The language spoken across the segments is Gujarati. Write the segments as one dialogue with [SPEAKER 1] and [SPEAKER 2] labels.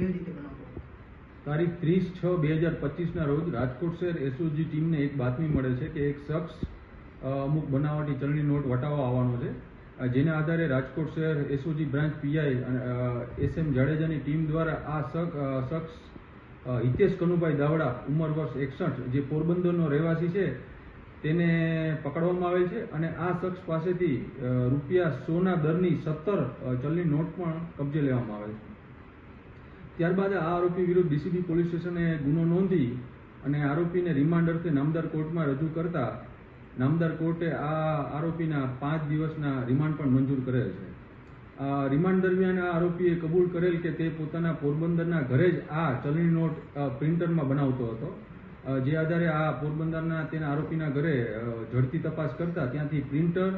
[SPEAKER 1] કેવી રીતે
[SPEAKER 2] તારીખ ત્રીસ છ બે હજાર પચીસના રોજ રાજકોટ શહેર એસઓજી ટીમને એક બાતમી મળે છે કે એક શખ્સ અમુક બનાવટી ચલણી નોટ વટાવવા આવવાનો છે. જેના આધારે રાજકોટ શહેર એસઓજી બ્રાન્ચ પીઆઈ અને એસએમ જાડેજાની ટીમ દ્વારા આ શખ્સ હિતેશ કનુભાઈ દાવડા, ઉંમર વર્ષ એકસઠ, જે પોરબંદરનો રહેવાસી છે, તેને પકડવામાં આવેલ છે અને આ શખ્સ પાસેથી રૂપિયા સોના દરની સત્તર ચલણી નોટ પણ કબજે લેવામાં આવે છે. ત્યારબાદ આ આરોપી વિરુદ્ધ ડીસીબી પોલીસ સ્ટેશને ગુનો નોંધી અને આરોપીને રિમાન્ડ અર્થે નામદાર કોર્ટમાં રજૂ કરતા નામદાર કોર્ટે આ આરોપીના પાંચ દિવસના રિમાન્ડ પણ મંજૂર કરેલ છે. રિમાન્ડ દરમિયાન આ આરોપીએ કબૂલ કરેલ કે તે પોતાના પોરબંદરના ઘરે જ આ ચલણી નોટ પ્રિન્ટરમાં બનાવતો હતો. જે આધારે આ પોરબંદરના તેના આરોપીના ઘરે ઝડપી તપાસ કરતા ત્યાંથી પ્રિન્ટર,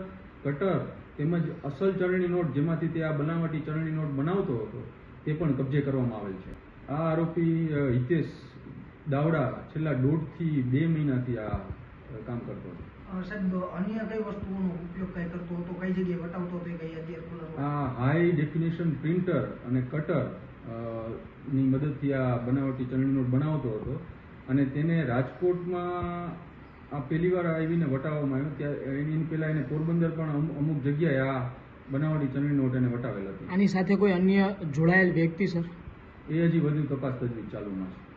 [SPEAKER 2] કટર તેમજ અસલ ચલણી નોટ જેમાંથી તે આ બનાવટી ચલણી નોટ બનાવતો હતો તે પણ કબજે કરવામાં આવેલ છે. આ આરોપી હિતેશ દાવડા છેલ્લા દોઢથી બે મહિનાથી આ કામ કરતો હતો.
[SPEAKER 1] સાહેબ અન્ય કઈ વસ્તુઓનો ઉપયોગ કઈ કરતો હતો? કઈ જગ્યાએ વટાવતો હતો કઈ અત્યારે
[SPEAKER 2] આ હાઈ ડેફિનેશન પ્રિન્ટર અને કટરની મદદથી આ બનાવટી ચલણી નોટ બનાવતો હતો. અને તેને રાજકોટમાં આ પહેલીવાર આવીને વટાવવામાં આવ્યો. ત્યારે એની પહેલા એને પોરબંદર પણ અમુક જગ્યાએ આ બનાવટી ચલણી નોટ એને વટાવેલ હતી.
[SPEAKER 3] આની સાથે કોઈ અન્ય જોડાયેલ વ્યક્તિ સર?
[SPEAKER 2] એ હજી વધુ તપાસ તજવીજ ચાલુમાં છે.